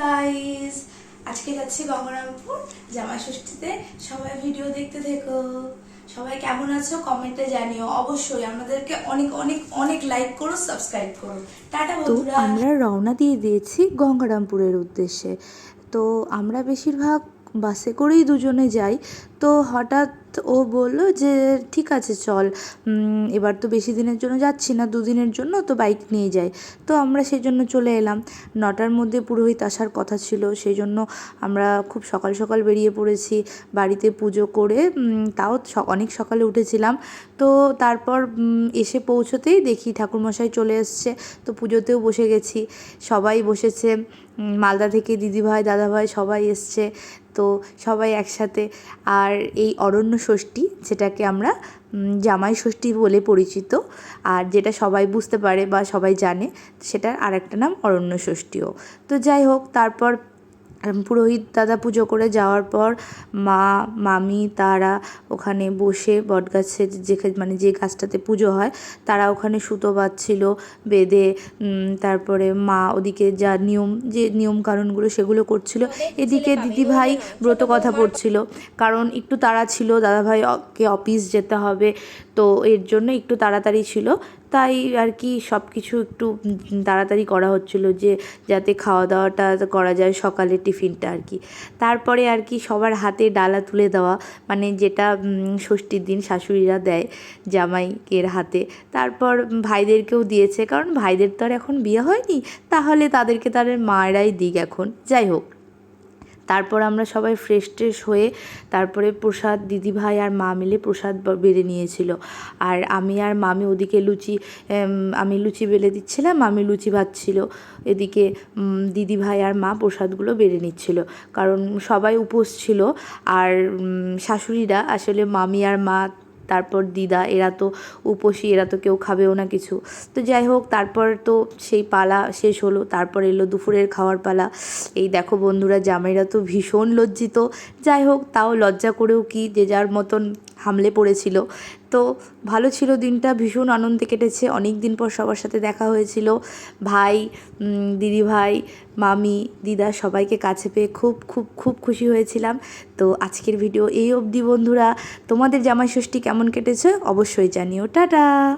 Guys আজকে যাচ্ছি গঙ্গারামপুর জামা ষষ্ঠীতে। সবাই ভিডিও দেখতে থেকো। সবাই কেমন আছো? কমেন্টে জানিও। অবশ্যই আমাদেরকে অনেক অনেক অনেক লাইক করো সাবস্ক্রাইব করো। টাটা বন্ধুরা। আমরা রওনা দিয়ে দিয়েছি গঙ্গারামপুরের উদ্দেশ্যে। তো আমরা বেশিরভাগ বাসে করেই দুজনে যাই। তো হঠাৎ ও বলল যে, ঠিক আছে, চল। এবার তো বেশি দিনের জন্য যাচ্ছি না, দুদিনের জন্য তো বাইক নিয়ে যাই। তো আমরা সেই জন্য চলে এলাম। নটার মধ্যে পুরোহিত আসার কথা ছিল সেই জন্য আমরা খুব সকাল সকাল বেরিয়ে পড়েছি। বাড়িতে পুজো করে তাও অনেক সকালে উঠেছিলাম। তো তারপর এসে পৌঁছতেই দেখি ঠাকুরমশাই চলে এসছে। তো পুজোতেও বসে গেছি। সবাই বসেছে। মালদা থেকে দিদিভাই, দাদাভাই সবাই এসছে। তো সবাই একসাথে। আর এই অরণ্য ষষ্ঠী, যেটাকে আমরা জামাই ষষ্ঠী বলে পরিচিত, আর যেটা সবাই বুঝতে পারে বা সবাই জানে, সেটার আরেকটা নাম অরণ্য ষষ্ঠীও। তো যাই হোক, তারপর পুরোহিত দাদা পুজো করে যাওয়ার পর মা মামি তারা ওখানে বসে বটগাছে যেখানে মানে যে গাছটাতে পুজো হয় তারা ওখানে সুতো বাঁধছিল বেঁধে তারপরে মা ওদিকে যা নিয়ম যে নিয়ম কানুনগুলো সেগুলো করছিল। এদিকে দিদিভাই ব্রত কথা পড়ছিল কারণ একটু তাড়া ছিল দাদাভাইকে অফিস যেতে হবে তো এর জন্য একটু তাড়াতাড়ি ছিল। তাই আর কি সব কিছু একটু তাড়াতাড়ি করা হচ্ছিল যে যাতে খাওয়া দাওয়াটা করা যায় সকালে টিফিনটা আর কি। তারপরে আর কি সবার হাতে ডালা তুলে দেওয়া মানে যেটা ষষ্ঠীর দিন শাশুড়িরা দেয় জামাইকের হাতে। তারপর ভাইদেরকেও দিয়েছে, কারণ ভাইদের তো আর এখন বিয়ে হয়নি, তাহলে তাদেরকে তাদের মায়েরাই দিক এখন। যাই হোক। তারপর আমরা সবাই ফ্রেশ ট্রেশ হয়ে তারপরে প্রসাদ দিদিভাই আর মা মিলে প্রসাদ বেড়ে নিয়েছিল। আর আমি আর মামি ওদিকে লুচি আমি লুচি বেলে দিচ্ছিলাম, মামি লুচি ভাজছিল। এদিকে দিদিভাই আর মা প্রসাদগুলো বেড়ে নিচ্ছিল। কারণ সবাই উপোস ছিল। আর শাশুড়িরা, আসলে মামি আর মা তারপর দিদা, এরা তো উপসী, এরা তো কেউ খাবেও না কিছু। তো যাই হোক, তারপর তো সেই পালা শেষ হলো। তারপর এলো দুপুরের খাওয়ার পালা। এই দেখো বন্ধুরা, জামাইরা তো ভীষণ লজ্জিত। যাই হোক, তাও লজ্জা করেও কি যে যার মতন হামলে পড়েছিল। তো ভালো ছিল দিনটা, ভীষণ আনন্দে কেটেছে। অনেক দিন পর সবার সাথে দেখা হয়েছিল। ভাই দিদি ভাই মামি, দিদা সবাইকে কাছে পেয়ে খুব খুব খুব খুশি হয়েছিলাম। তো আজকের ভিডিও এই অবধি, বন্ধুরা। তোমাদের জামাই ষষ্ঠী কেমন কেটেছে? অবশ্যই জানিও। টাটা!